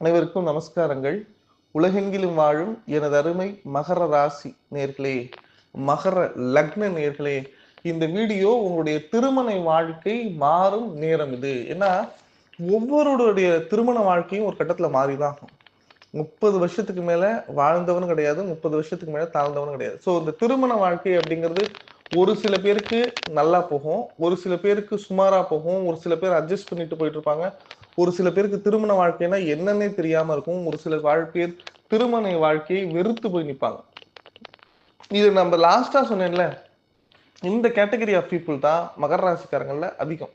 அனைவருக்கும் நமஸ்காரங்கள். உலகெங்கிலும் வாழும் எனது அருமை மகர ராசி நேர்களே மகர லக்ன நேர்களே இந்த வீடியோ உங்களுடைய திருமண வாழ்க்கை மாறும் நேரம் இது. ஏன்னா ஒவ்வொருடைய திருமண வாழ்க்கையும் ஒரு கட்டத்துல மாறிதான் ஆகும். முப்பது வருஷத்துக்கு மேல வாழ்ந்தவனும் கிடையாது முப்பது வருஷத்துக்கு மேல தாழ்ந்தவனும் கிடையாது. ஸோ இந்த திருமண வாழ்க்கை அப்படிங்கிறது ஒரு சில பேருக்கு நல்லா போகும் ஒரு சில பேருக்கு சுமாரா போகும் ஒரு சில பேர் அட்ஜஸ்ட் பண்ணிட்டு போயிட்டு இருப்பாங்க. ஒரு சில பேருக்கு திருமண வாழ்க்கைனா என்னன்னே தெரியாம இருக்கும். ஒரு சில வாழ்க்கை திருமண வாழ்க்கையை வெறுத்து போய் நிற்பாங்க இது நம்ம லாஸ்டா சொன்னேன்ல இந்த கேட்டகரி ஆஃப் பீப்புள் தான் மகர ராசிக்காரங்கள்ல அதிகம்.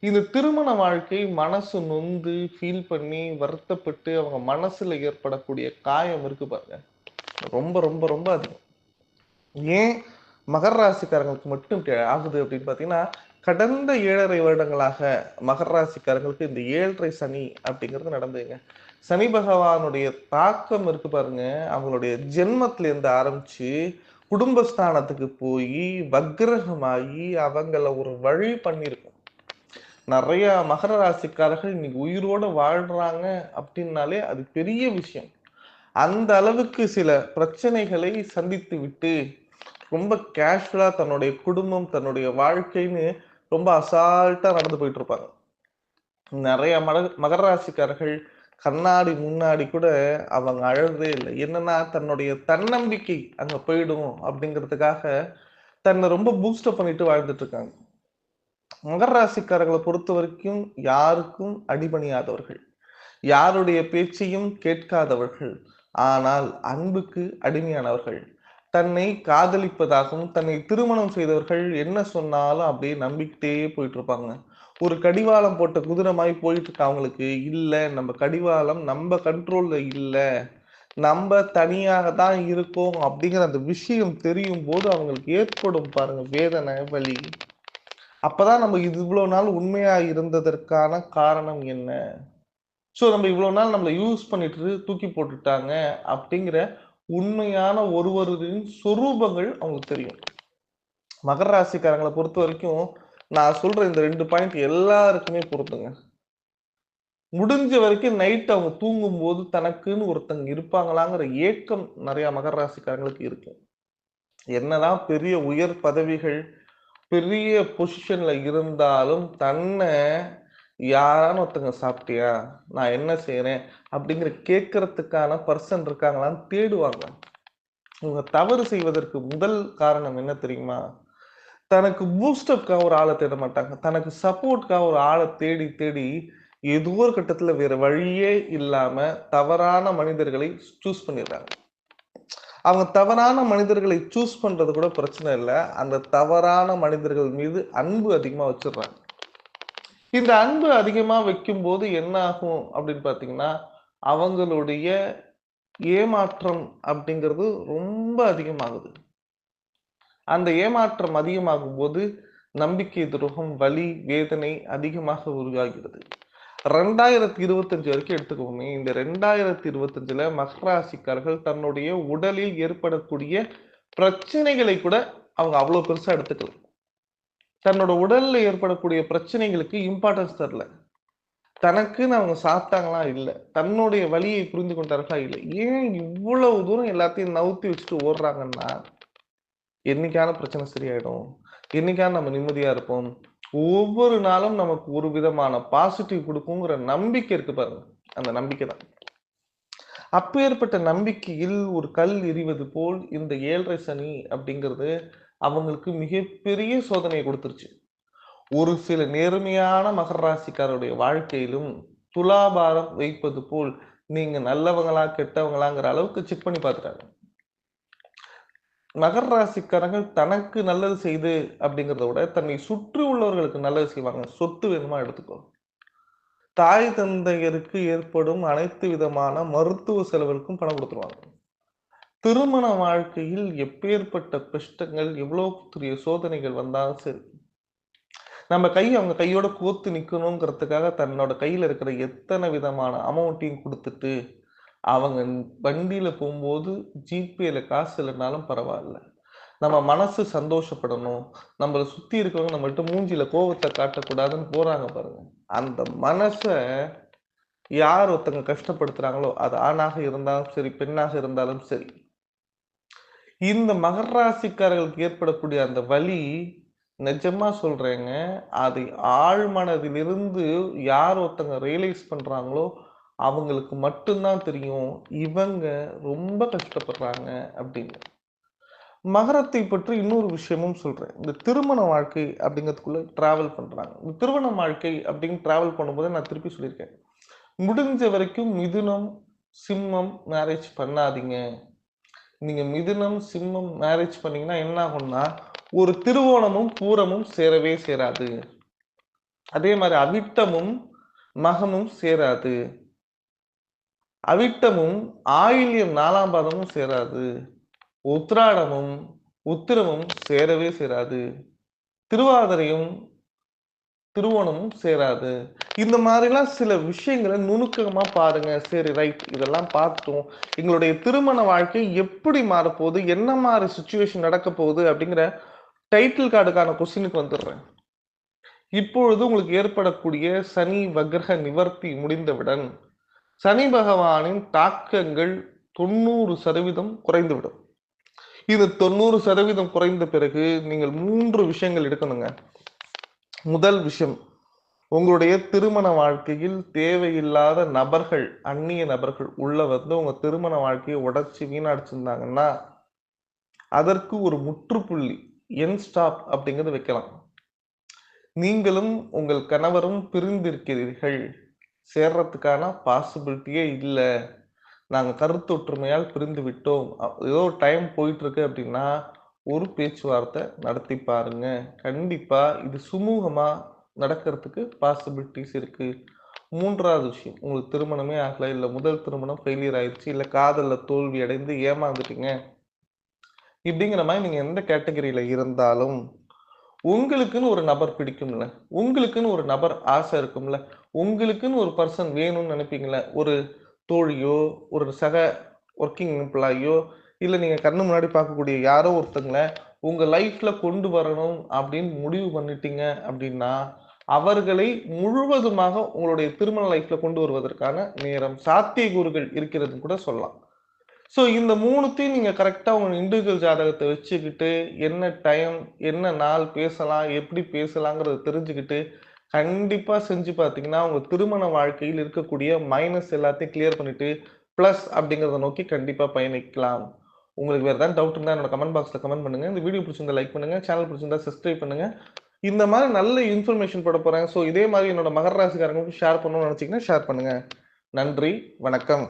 இந்த திருமண வாழ்க்கை மனசு நொந்து ஃபீல் பண்ணி வருத்தப்பட்டு அவங்க மனசுல ஏற்படக்கூடிய காயம் இருக்கு பாருங்க. ரொம்ப ரொம்ப ரொம்ப அதிகம். ஏன் மகர ராசிக்காரங்களுக்கு மட்டும் இப்படி ஆகுது அப்படின்னு பாத்தீங்கன்னா கடந்த ஏழரை வருடங்களாக மகர ராசிக்காரங்களுக்கு இந்த ஏழரை சனி அப்படிங்கிறது நடந்ததுங்க. சனி பகவானுடைய தாக்கம் இருக்கு பாருங்க. அவங்களுடைய ஜென்மத்திலேருந்து ஆரம்பிச்சு குடும்பஸ்தானத்துக்கு போய் வக்ரகமாகி அவங்கள ஒரு வழி பண்ணியிருக்கும். நிறைய மகர ராசிக்காரர்கள் இன்னைக்கு உயிரோட வாழ்றாங்க அப்படின்னாலே அது பெரிய விஷயம். அந்த அளவுக்கு சில பிரச்சனைகளை சந்தித்து விட்டு ரொம்ப கேஷுவலா தன்னுடைய குடும்பம் தன்னுடைய வாழ்க்கைன்னு ரொம்ப அசால்ட்டா நடந்து போயிட்டு இருப்பாங்க. நிறைய மக மகர ராசிக்காரர்கள் கண்ணாடி முன்னாடி கூட அவங்க அழறதே இல்லை. என்னன்னா தன்னுடைய தன்னம்பிக்கை அங்க போயிடும் அப்படிங்கிறதுக்காக தன்னை ரொம்ப பூஸ்டப் பண்ணிட்டு வாழ்ந்துட்டு இருக்காங்க. மகர ராசிக்காரர்களை பொறுத்த வரைக்கும் யாருக்கும் அடிபணியாதவர்கள். யாருடைய பேச்சையும் கேட்காதவர்கள். ஆனால் அன்புக்கு அடிமையானவர்கள். தன்னை காதலிப்பதாகவும் தன்னை திருமணம் செய்தவர்கள் என்ன சொன்னாலும் அப்படியே நம்பிக்கிட்டே போயிட்டு இருப்பாங்க ஒரு கடிவாளம் போட்ட குதிரை மாதிரி போயிட்டு இருக்க அவங்களுக்கு. இல்லை நம்ம கடிவாளம் நம்ம கண்ட்ரோல்ல இல்லை. நம்ம தனியாக தான் இருக்கோம் அப்படிங்கிற அந்த விஷயம் தெரியும் போது அவங்களுக்கு ஏற்படும் பாருங்க வேதனை வலி. அப்பதான் நம்ம இது இவ்வளோ நாள் உண்மையா இருந்ததற்கான காரணம் என்ன? ஸோ நம்ம இவ்வளோ நாள் நம்மளை யூஸ் பண்ணிட்டு தூக்கி போட்டுட்டாங்க அப்படிங்கிற உண்மையான ஒருவரின் சொரூபங்கள் அவங்களுக்கு தெரியும். மகர ராசிக்காரங்களை பொறுத்த வரைக்கும் நான் சொல்ற இந்த ரெண்டு பாயிண்ட் எல்லாருக்குமே பொறுத்துங்க முடிஞ்ச வரைக்கும் நைட் அவங்க தூங்கும் போது தனக்குன்னு ஒருத்தங்க இருப்பாங்களாங்கிற ஏக்கம் நிறைய மகர ராசிக்காரங்களுக்கு இருக்கு என்னதான் பெரிய உயர் பதவிகள் பெரிய பொசிஷன்ல இருந்தாலும் தன்னை யாரான ஒருத்தங்க சாப்பிட்டியா? நான் என்ன செய்யறேன் அப்படிங்கிற கேட்கறதுக்கான பர்சன் இருக்காங்களான்னு தேடுவாங்க. இவங்க தவறு செய்வதற்கு முதல் காரணம் என்ன தெரியுமா? தனக்கு பூஸ்டப்காக ஒரு ஆளை தேட மாட்டாங்க. தனக்கு சப்போர்ட்காக ஒரு ஆளை தேடி தேடி ஏதோ ஒரு கட்டத்தில் வேற வழியே இல்லாம தவறான மனிதர்களை சூஸ் பண்ணிடுறாங்க. அவங்க தவறான மனிதர்களை சூஸ் பண்றது கூட பிரச்சனை இல்லை. அந்த தவறான மனிதர்கள் மீது அன்பு அதிகமாக வச்சிடுறாங்க. இந்த அன்பு அதிகமாக வைக்கும் போது என்ன ஆகும் அப்படின்னு பார்த்தீங்கன்னா அவங்களுடைய ஏமாற்றம் அப்படிங்கிறது ரொம்ப அதிகமாகுது. அந்த ஏமாற்றம் அதிகமாகும் போது நம்பிக்கை துரோகம் வலி வேதனை அதிகமாக உருவாகிறது. ரெண்டாயிரத்தி இருபத்தஞ்சு வரைக்கும் எடுத்துக்கோமே இந்த ரெண்டாயிரத்தி இருபத்தஞ்சுல மகராசிக்காரர்கள் தன்னுடைய உடலில் ஏற்படக்கூடிய பிரச்சனைகளை கூட அவங்க அவ்வளோ பெருசாக எடுத்துக்கலாம் தன்னோட உடல்ல ஏற்படக்கூடிய பிரச்சனைகளுக்கு இம்பார்ட்டன்ஸ் தரல. தனக்குன்னு அவங்க சாப்பிட்டாங்களா இல்லை தன்னுடைய வழியை புரிந்து கொண்டார்களா இல்லை ஏன் இவ்வளவு தூரம் எல்லாத்தையும் நவுத்தி வச்சுட்டு ஓடுறாங்கன்னா என்னைக்கான பிரச்சனை சரியாயிடும்? என்னைக்கான நம்ம நிம்மதியா இருப்போம்? ஒவ்வொரு நாளும் நமக்கு ஒரு விதமான பாசிட்டிவ் கொடுக்குங்கிற நம்பிக்கை இருக்கு பாருங்க. அந்த நம்பிக்கை தான். அப்பேற்பட்ட நம்பிக்கையில் ஒரு கல் எறிவது போல் இந்த ஏழரை சனி அப்படிங்கிறது அவங்களுக்கு மிகப்பெரிய சோதனையை கொடுத்துருச்சு. ஒரு சில நேர்மையான மகர ராசிக்காரருடைய வாழ்க்கையிலும் துலாபாரம் வைப்பது போல் நீங்க நல்லவங்களா கெட்டவங்களாங்கிற அளவுக்கு செக் பண்ணி பார்த்துட்டாங்க. மகர ராசிக்காரங்கள் தனக்கு நல்லது செய்து அப்படிங்கிறத விட தன்னை சுற்றி உள்ளவர்களுக்கு நல்லது செய்வாங்க. சொத்து வேணுமா எடுத்துக்கோ. தாய் தந்தையருக்கு ஏற்படும் அனைத்து விதமான மருத்துவ செலவுகளுக்கும் பணம் கொடுத்துருவாங்க. திருமண வாழ்க்கையில் எப்பேற்பட்ட கஷ்டங்கள் எவ்வளோ பெரிய சோதனைகள் வந்தாலும் சரி நம்ம கை அவங்க கையோட கோத்து நிற்கணுங்கிறதுக்காக தன்னோட கையில் இருக்கிற எத்தனை விதமான அமௌண்ட்டையும் கொடுத்துட்டு அவங்க வண்டியில் போகும்போது ஜிபேல காசு இல்லைனாலும் பரவாயில்ல. நம்ம மனசு சந்தோஷப்படணும். நம்மளை சுத்தி இருக்கிறவங்க நம்மள்ட்ட மூஞ்சில கோவத்தை காட்டக்கூடாதுன்னு போறாங்க பாருங்க. அந்த மனசை யார் ஒருத்தங்க கஷ்டப்படுத்துறாங்களோ அது ஆணாக இருந்தாலும் சரி பெண்ணாக இருந்தாலும் சரி இந்த மகர ராசிக்காரர்களுக்கு ஏற்படக்கூடிய அந்த வலி நிஜமா சொல்றேங்க அதை ஆழ்மனதிலிருந்து யார் ஒருத்தங்க ரியலைஸ் பண்றாங்களோ அவங்களுக்கு மட்டும்தான் தெரியும். இவங்க ரொம்ப கஷ்டப்படுறாங்க அப்படின்னு. மகரத்தை பற்றி இன்னொரு விஷயமும் சொல்றேன். இந்த திருமண வாழ்க்கை அப்படிங்கிறதுக்குள்ள டிராவல் பண்றாங்க. இந்த திருமண வாழ்க்கை அப்படின்னு டிராவல் பண்ணும்போது நான் திருப்பி சொல்லியிருக்கேன். முடிஞ்ச வரைக்கும் மிதுனம் சிம்மம் மேரேஜ் பண்ணாதீங்க. நீங்க மிதுனம் சிம்மம் மேரேஜ் பண்ணீங்கன்னா என்ன ஆகும்னா ஒரு திருவோணமும் பூரமும் சேரவே சேராது. அதே மாதிரி அவிட்டமும் மகமும் சேராது. அவிட்டமும் ஆயில்யம் நாலாம் பாதமும் சேராது. உத்ராடமும் உத்திரமும் சேரவே சேராது. திருவாதிரையும் திருவோணமும் சேராது. இந்த மாதிரிலாம் சில விஷயங்களை நுணுக்கமா பாருங்க. சரி ரைட் இதெல்லாம் பார்த்தோம் எங்களுடைய திருமண வாழ்க்கை எப்படி மாறப்போகுது? என்ன மாதிரி சுச்சுவேஷன் நடக்க போகுது? அப்படிங்கிற டைட்டில் கார்டுக்கான கொஸ்டினுக்கு வந்துடுறேன். இப்பொழுது உங்களுக்கு ஏற்படக்கூடிய சனி வக்ரக நிவர்த்தி முடிந்தவுடன் சனி பகவானின் தாக்கங்கள் தொண்ணூறு சதவீதம் குறைந்துவிடும். இது தொண்ணூறு சதவீதம் குறைந்த பிறகு நீங்கள் மூன்று விஷயங்கள் எடுக்கணுங்க. முதல் விஷயம் உங்களுடைய திருமண வாழ்க்கையில் தேவையில்லாத நபர்கள் அந்நிய நபர்கள் உள்ள வந்து உங்க திருமண வாழ்க்கையை உடச்சி வீணடிச்சிருந்தாங்கன்னா அதற்கு ஒரு முற்றுப்புள்ளி என் ஸ்டாப் அப்படிங்கிறது வைக்கலாம். நீங்களும் உங்கள் கணவரும் பிரிந்திருக்கிறீர்கள். சேர்றதுக்கான பாசிபிலிட்டியே இல்லை. நாங்கள் கருத்து ஒற்றுமையால் பிரிந்து விட்டோம் ஏதோ டைம் போயிட்டு இருக்கு அப்படின்னா ஒரு பேச்சுவார்த்தை நடத்தி பாருங்க. கண்டிப்பா இது சுமூகமா நடக்கிறதுக்கு பாசிபிலிட்டிஸ் இருக்கு. மூன்றாவது விஷயம் உங்களுக்கு திருமணமே ஆகல இல்ல முதல் திருமணம் ஃபெயிலியர் ஆயிடுச்சு இல்ல காதல்ல தோல்வி அடைந்து ஏமாந்துட்டீங்க. இப்படிங்கிற மாதிரி நீங்க எந்த கேட்டகரியில இருந்தாலும் உங்களுக்குன்னு ஒரு நபர் பிடிக்கும்ல. உங்களுக்குன்னு ஒரு நபர் ஆசை இருக்கும்ல. உங்களுக்குன்னு ஒரு பர்சன் வேணும்னு நினைப்பீங்களே. ஒரு தோழியோ ஒரு சக ஒர்க்கிங் எம்ப்ளாயோ இல்லை நீங்கள் கண்ணு முன்னாடி பார்க்கக்கூடிய யாரோ ஒருத்தங்களை உங்கள் லைஃப்பில் கொண்டு வரணும் அப்படின்னு முடிவு பண்ணிட்டீங்க அப்படின்னா அவர்களை முழுவதுமாக உங்களுடைய திருமண லைஃப்பில் கொண்டு வருவதற்கான நேரம் சாத்தியக்கூறுகள் இருக்கிறதுன்னு கூட சொல்லலாம். ஸோ இந்த மூணுத்தையும் நீங்கள் கரெக்டாக உங்கள் இண்டிவிஜுவல் ஜாதகத்தை வச்சுக்கிட்டு என்ன டைம் என்ன நாள் பேசலாம் எப்படி பேசலாங்கிறத தெரிஞ்சுக்கிட்டு கண்டிப்பாக செஞ்சு பார்த்தீங்கன்னா உங்கள் திருமண வாழ்க்கையில் இருக்கக்கூடிய மைனஸ் எல்லாத்தையும் கிளியர் பண்ணிவிட்டு ப்ளஸ் அப்படிங்கிறத நோக்கி கண்டிப்பாக பயணிக்கலாம். உங்களுக்கு வேறு ஏதாவது டவுட் இருந்தால் என்னோட கமெண்ட் பாக்ஸில் கமெண்ட் பண்ணுங்கள் இந்த வீடியோ பிடிச்சிருந்தா லைக் பண்ணுங்க. சேனல் பிடிச்சிருந்தா சப்ஸ்கிரைப் பண்ணுங்கள் இந்த மாதிரி நல்ல இன்ஃபர்மேஷன் போட போகிறேன் ஸோ இதே மாதிரி என்னோட மகர ராசிக்காரங்களுக்கு ஷேர் பண்ணணும்னு நினச்சிங்கன்னா ஷேர் பண்ணுங்கள் நன்றி. வணக்கம்.